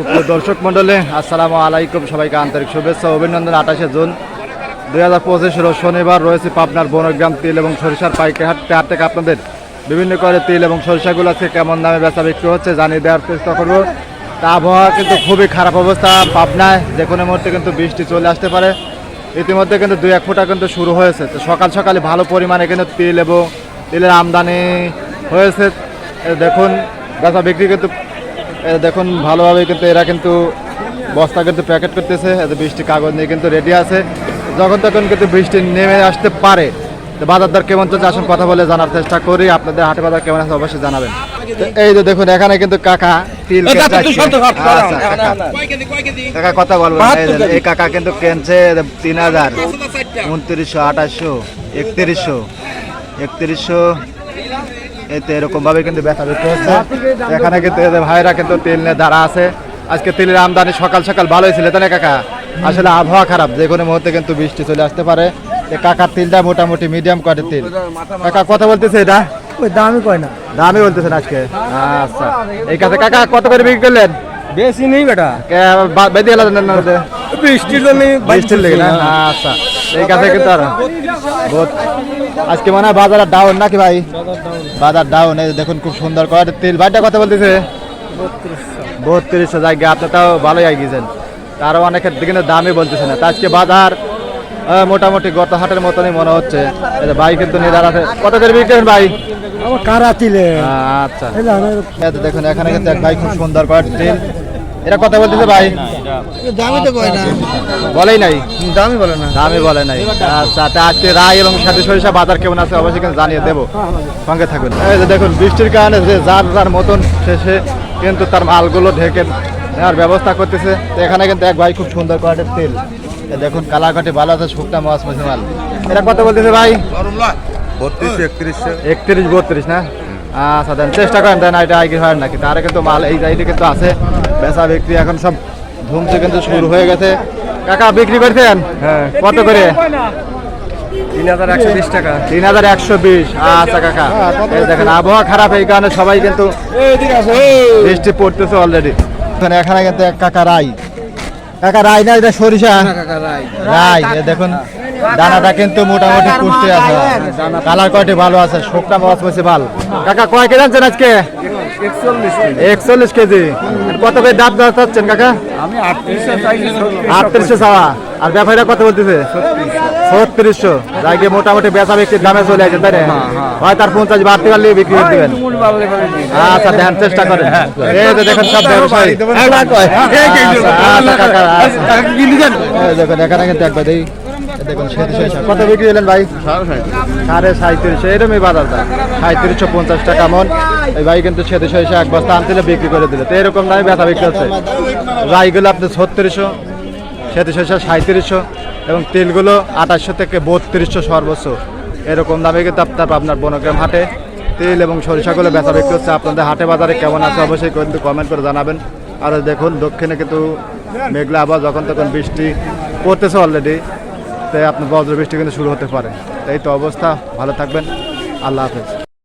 সুপ্রিয় দর্শক মণ্ডলে, আসসালামু আলাইকুম। সবাইকে আন্তরিক শুভেচ্ছা অভিনন্দন। আঠাশে জুন দুই হাজার পঁচিশ রোজ শনিবার রয়েছে পাবনার বনগ্রাম তিল এবং সরিষার পাইকারি হাট হাট থেকে আপনাদের বিভিন্ন করে তিল এবং সরিষাগুলো আজকে কেমন দামে বেচা বিক্রি হচ্ছে জানিয়ে দেওয়ার চেষ্টা করব। তা আবহাওয়া কিন্তু খুবই খারাপ অবস্থা পাবনায়। যে কোনো মুহূর্তে কিন্তু বৃষ্টি চলে আসতে পারে। ইতিমধ্যে কিন্তু দুই এক ফুটা কিন্তু শুরু হয়েছে। তো সকাল সকালে ভালো পরিমাণে কিন্তু তিল এবং তিলের আমদানি হয়েছে। দেখুন, বেচা বিক্রি কিন্তু দেখুন ভালোভাবে কিন্তু এরা কিন্তু বস্তা কিন্তু প্যাকেট করতেছে। এতে বৃষ্টি কাগজ নিয়ে কিন্তু রেডি আছে। যখন তখন কিন্তু বৃষ্টি নেমে আসতে পারে। তো বাজার দর কেমন চলছে? আসুন কথা বলে জানার চেষ্টা করি। আপনাদের হাটে বাজার কেমন আছে অবশ্যই জানাবেন। এই যে দেখুন এখানে কিন্তু কাকা তিল কাকা, কথা বলব এই কাকা কিন্তু কেনছে তিন হাজার। উনত্রিশশো আঠাশশো একত্রিশশো একত্রিশশো। এই তো এরকম ভাবে কিন্তু ব্যথা বিক্রি হচ্ছে এখানে কিন্তু ভাইরা কিন্তু তেল নিয়ে দাঁড়া আছে। আজকে তেলের আমদানি সকাল সকাল ভালোই ছিল তাই না কাকা? আসলে আবহাওয়া খারাপ যে কোনো মুহূর্তে কিন্তু বৃষ্টি চলে আসতে পারে। কাকার তেলটা মোটামুটি মিডিয়াম কোয়ালিটির তেল। কাকা কথা বলতেছে এটা? ওই দামই কয় না। দামই বলতেছেন আজকে? আচ্ছা। এই কাছে কাকা কত করে বিক্রি করলেন? বেশি নেই বেটা। বেঁধে গেলেন না? বৃষ্টির জন্য বৃষ্টির লেগে না? আচ্ছা এই কাছে কিন্তু আর আজকে মনে হয় বাজার ডাউন নাকি ভাই? বাজার ডাউন এই দেখুন খুব সুন্দর করে তেল। ভাইটা কথা বলতেছে? বত্রিশশো জায়গা আপনি তাও ভালোই আগিয়েছেন তারও অনেকের দিকে কিন্তু দামই বলতেছে না। তা আজকে বাজার মোটামুটি গত হাটের মতনই মনে হচ্ছে। ভাই কিন্তু নিদার আছে কত করে বিক্রি ভাই? কারা তিলে? আচ্ছা। দেখুন এখানে কিন্তু এক ভাই খুব সুন্দর করে তেল। এটা কথা বলতেছে ভাই? দামই তো কয় না। বলেই নাই। দামই বলে না। দামই বলে নাই। আচ্ছা তা আজকে রায় এবং সাথে সরিষা বাজার কেমন আছে অবশ্যই কিন্তু জানিয়ে দেবো। সঙ্গে থাকবেন এই যে দেখুন বৃষ্টির কারণে যে যার যার মতন শেষে কিন্তু তার মালগুলো ঢেকে নেওয়ার ব্যবস্থা করতেছে। এখানে কিন্তু এক ভাই খুব সুন্দর কোয়ালিটির তেল। দেখুন কালাকাটি ভালো আছে শুকনা মাছ মাছি মাল। এটা কত বলতেছে ভাই? একত্রিশ। বত্রিশ না? আচ্ছা দেন চেষ্টা করেন দেন এটা আগে হয় নাকি? তারা কিন্তু মাল এই জায়গায় কিন্তু আছে। বেচা বিক্রি এখন সব ধুমছে কিন্তু শুরু হয়ে গেছে। কাকা বিক্রি করছেন? হ্যাঁ। কত করে? তিন হাজার একশো বিশ টাকা। তিন হাজার একশো বিশ। আচ্ছা কাকা। দেখেন আবহাওয়া খারাপ এই কারণে সবাই কিন্তু বৃষ্টি পড়তেছে অলরেডি এখানে এখানে কিন্তু এক কাকা রাই। কাকা রাই না এটা সরিষা? রাই। দেখুন দানাটা কিন্তু মোটামুটি কুটতে আছে। কালার কয়টি ভালো আছে শুকনা মাছ বসে ভালো। কাকা কয় কেজি আনছেন আজকে? একচল্লিশ কেজি। কত করে দাম দর চাচ্ছেন কাকা আমি আটত্রিশশো চাওয়া আর ব্যাপারীরা কত বলতেছে ছত্রিশশো গিয়ে মোটামুটি বেচা বিক্রির দামে চলে আসে তাই না হয় তার পঞ্চাশ বাড়তে পারলে বিক্রি করে দেবেন আচ্ছা দেখার চেষ্টা করেন এই যে দেখেন সব ব্যবসায়ী আচ্ছা, আচ্ছা। দেখুন এখানে কিন্তু একবার দেখুন কত বিক্রি দিলেন ভাই? সাড়ে সাঁত্রিশশো এরকমই বাজারটা সাঁত্রিশশো পঞ্চাশ টাকা মন। এই ভাই কিন্তু সেটি শেষ এক বস্তা আনতে বিক্রি করে দিলে। তো এরকম দামে ব্যথা বিক্রি হচ্ছে। রাইগুলো আপনি ছত্রিশশো সেটি শেষ সাঁত্রিশশো এবং তেলগুলো আঠাশশো থেকে বত্রিশশো সর্বোচ্চ। এরকম দামে কিন্তু আপনার আপনার বনগ্রাম হাটে তেল এবং সরিষাগুলো বেচা বিক্রি হচ্ছে। আপনাদের হাটে বাজারে কেমন আছে অবশ্যই কিন্তু কমেন্ট করে জানাবেন। আর দেখুন দক্ষিণে কিন্তু মেঘলা আবার যখন তখন বৃষ্টি পড়তেছে অলরেডি আপনার বজ্রবৃষ্টি কিন্তু শুরু হতে পারে। এই তো অবস্থা ভালো থাকবেন আল্লাহ হাফেজ।